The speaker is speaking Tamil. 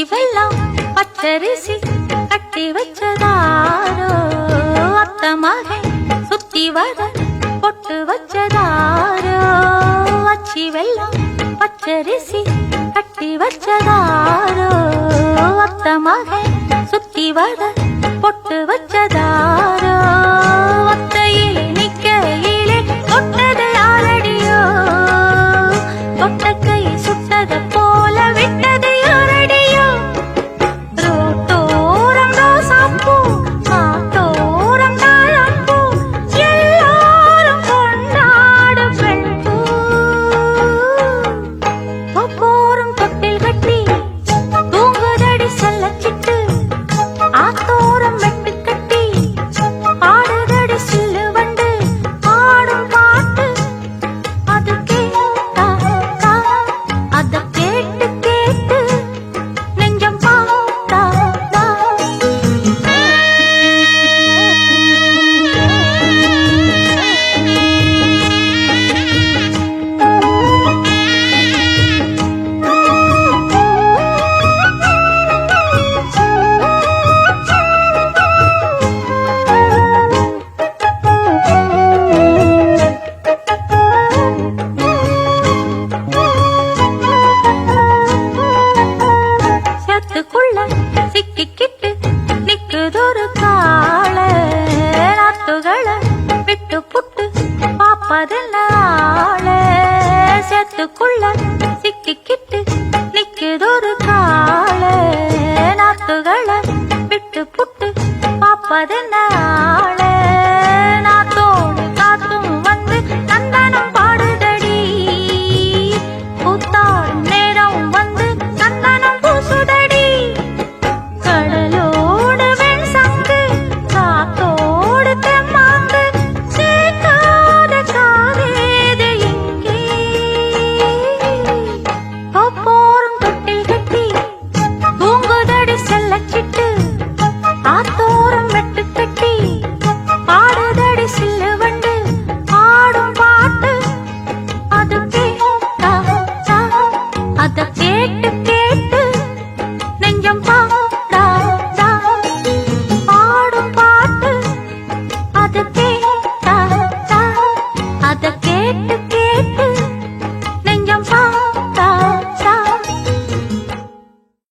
அறிவெல்லாம் பச்சரிசி கட்டி வச்சதாரோ? அத்தமாக சுத்தி வர பொட்டு வச்சதாரோ? அச்சி வெள்ளம் பச்சரிசி கட்டி வச்சதாரோ? ஆள சேத்துக்குள்ள சிக்கிக்கிட்டு நிக்குதொரு காள நாத்துகளை விட்டு புட்டு பாப்பதென்ன